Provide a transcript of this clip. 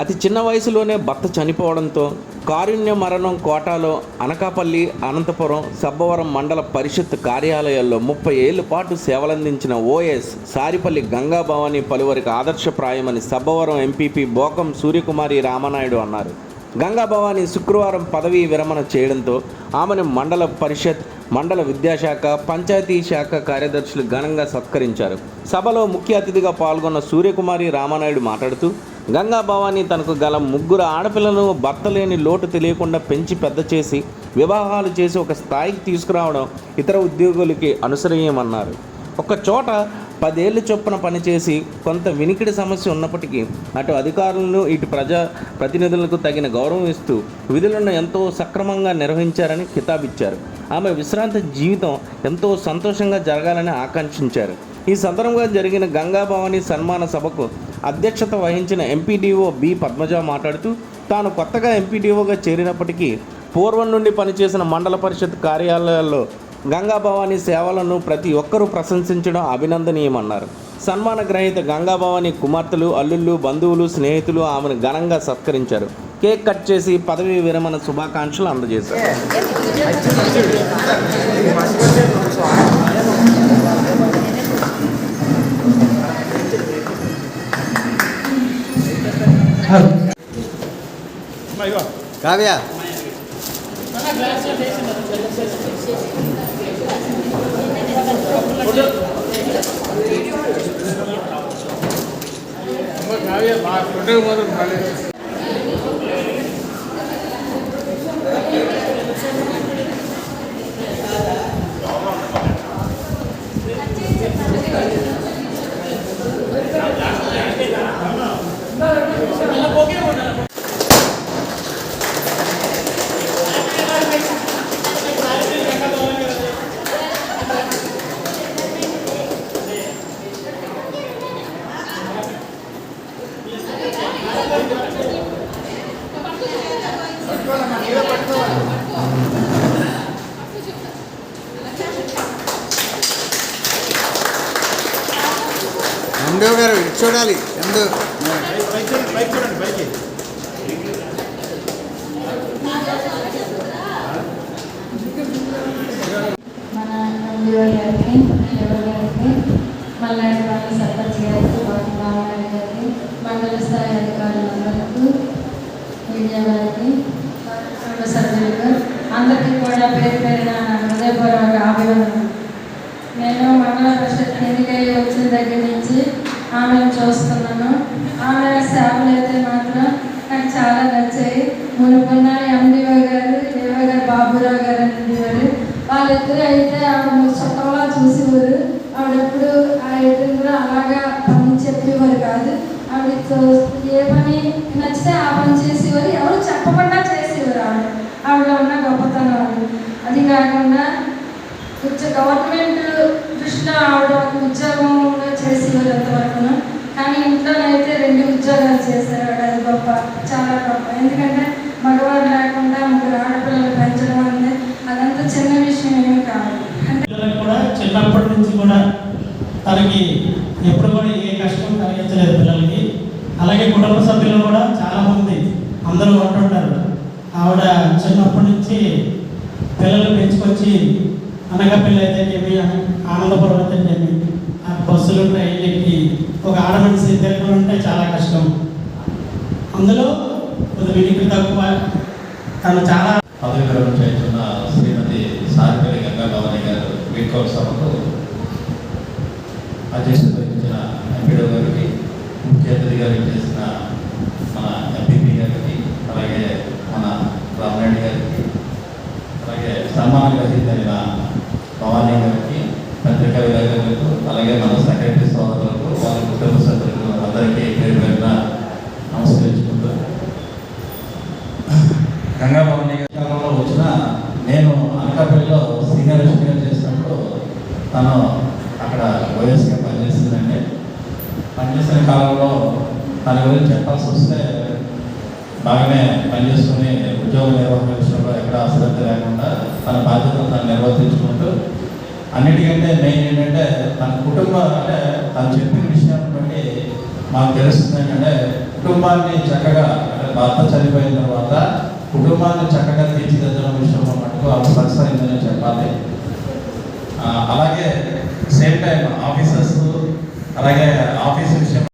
అతి చిన్న వయసులోనే భర్త చనిపోవడంతో కారుణ్య మరణం కోటాలో అనకాపల్లి అనంతపురం సబ్బవరం మండల పరిషత్ కార్యాలయాల్లో ముప్పై ఏళ్ళ పాటు సేవలందించిన ఓఎస్ సారిపల్లి గంగాభవాని పలువురికి ఆదర్శప్రాయమని సబ్బవరం ఎంపీపీ బోకం సూర్యకుమారి రామనాయుడు అన్నారు. గంగాభవాని శుక్రవారం పదవీ విరమణ చేయడంతో ఆమెను మండల పరిషత్ మండల విద్యాశాఖ పంచాయతీ శాఖ కార్యదర్శులు ఘనంగా సత్కరించారు. సభలో ముఖ్య అతిథిగా పాల్గొన్న సూర్యకుమారి రామనాయుడు మాట్లాడుతూ గంగా భవాని తనకు గల ముగ్గురు ఆడపిల్లలను భర్త లేని లోటు తెలియకుండా పెంచి పెద్ద చేసి వివాహాలు చేసి ఒక స్థాయికి తీసుకురావడం ఇతర ఉద్యోగులకి అనుసరీయమన్నారు. ఒక చోట పదేళ్ళ చొప్పున పనిచేసి కొంత వినికిడి సమస్య ఉన్నప్పటికీ అటు అధికారులను ఇటు ప్రజా ప్రతినిధులకు తగిన గౌరవం ఇస్తూ విధులను ఎంతో సక్రమంగా నిర్వహించారని కితాబిచ్చారు. ఆమె విశ్రాంతి జీవితం ఎంతో సంతోషంగా జరగాలని ఆకాంక్షించారు. ఈ సందర్భంగా జరిగిన గంగాభవాని సన్మాన సభకు అధ్యక్షత వహించిన ఎంపీడీఓ బి పద్మజ మాట్లాడుతూ తాను కొత్తగా ఎంపీడీఓగా చేరినప్పటికీ పూర్వం నుండి పనిచేసిన మండల పరిషత్ కార్యాలయాల్లో గంగాభవాని సేవలను ప్రతి ఒక్కరూ ప్రశంసించడం అభినందనీయమన్నారు. సన్మాన గ్రహీత గంగా భవాని కుమార్తెలు అల్లుళ్ళు బంధువులు స్నేహితులు ఆమెను ఘనంగా సత్కరించారు. కేక్ కట్ చేసి పదవీ విరమణ శుభాకాంక్షలు అందజేశారు. కావ్య ఎందు గారు ఇటు చూడాలి ఎందు మన చూడాలి ఎందు ఎవరి మల్లాడి వాళ్ళ సర్పంచ్ గారికి వాటి రామారావు గారికి మండల స్థాయి అధికారులందరికీ మీడియా వారికి కుటుంబ సభ్యులకు అందరికీ కూడా పేరు పేరున హృదయపూర్వక అభినందనలు. నేను మండల పరిషత్ ఎన్నికై వచ్చిన దగ్గర ఆమెను చూస్తున్నాను. ఆమె సేవలు అయితే మాత్రం నాకు చాలా నచ్చాయి. మునుపున్న ఎండిఓ గారు ఏవో గారు బాబురావు గారు అని గారు వాళ్ళిద్దరూ అయితే ఆవిడ చుట్టంలా చూసేవారు. ఆవిడప్పుడు ఆ ఇద్దరు కూడా అలాగా పని చెప్పేవారు కాదు. ఆవిడ ఏ పని నచ్చితే ఆ పని చేసేవారు. ఎవరు చెప్పకుండా చేసేవారు ఆవిడ. ఆవిడ ఉన్న గొప్పతనం అది. కాకుండా కొంచెం గవర్నమెంట్ దృష్టిలో ఆవిడ ఒక చేశారు అది గొప్ప చాలా గొప్ప. ఎందుకంటే మగవారు లేకుండా ముగ్గురు ఆడపిల్లలు పెంచడం అనేది అదంతా చిన్న విషయం ఏమి కాదు. అంటే కూడా చిన్నప్పటి నుంచి కూడా తనకి ఎప్పుడు కూడా ఏ కష్టం కలిగించలేదు పిల్లలకి. అలాగే కుటుంబ సభ్యులు కూడా చాలామంది అందరూ ఉంటుంటారు ఆవిడ చిన్నప్పటి నుంచి పిల్లలు పెంచుకొచ్చి అనకాపల్లి అయితేనేమి ఆనందపురం అయితేనేమి ఆ బస్సులు ట్రైన్లు ఎక్కి ఒక ఆడమనిషి తిరగాలంటే చాలా కష్టం. అందులో కొంత వినికి తక్కువ. తను చాలా పదవి విరమణ చేస్తున్న శ్రీమతి సారిపల్లి గంగా భవాని గారు వీడ్కోలు సభకు అధ్యక్షత వహించిన ఎంపీడో గారికి ముఖ్య అతిథి గారికి చేసిన మన ఎంపీపీ గారికి అలాగే మన రామరెడ్డి గారికి అలాగే సన్మాన గ్రహీత భవానీ గారికి పత్రికా విలేకరులకు అలాగే మన సెక్రటరీ సోదరులకు వాళ్ళ కుటుంబ సభ్యులకు అందరికీ పేరు పేరున నమస్కరించుకుంటూ గంగాభవని కాలంలో వచ్చిన నేను అనకాపల్లిలో సీనియర్ ఇంజనీర్ చేసినప్పుడు తను అక్కడ వైఎస్గా పనిచేసిందండి. పనిచేసిన కాలంలో తన గురించి చెప్పాల్సి వస్తే బాగానే పనిచేసుకుని ఉద్యోగ నిర్వహణ విషయంలో ఎక్కడ అశ్రద్ధ లేకుండా తన బాధ్యతను తను నిర్వర్తించుకుంటూ అన్నిటికంటే మెయిన్ ఏంటంటే తన కుటుంబం అంటే తను చెప్పిన విషయాన్ని బట్టి మాకు తెలుస్తుంది ఏంటంటే కుటుంబాన్ని చక్కగా అంటే భర్త చనిపోయిన తర్వాత కుటుంబాన్ని చక్కగా తీర్చిదిద్దడం విషయంలో మటుకు ఆమె సక్సెస్ అయిందని చెప్పాలి. అలాగే సేమ్ టైం ఆఫీసర్స్ అలాగే ఆఫీస్ విషయం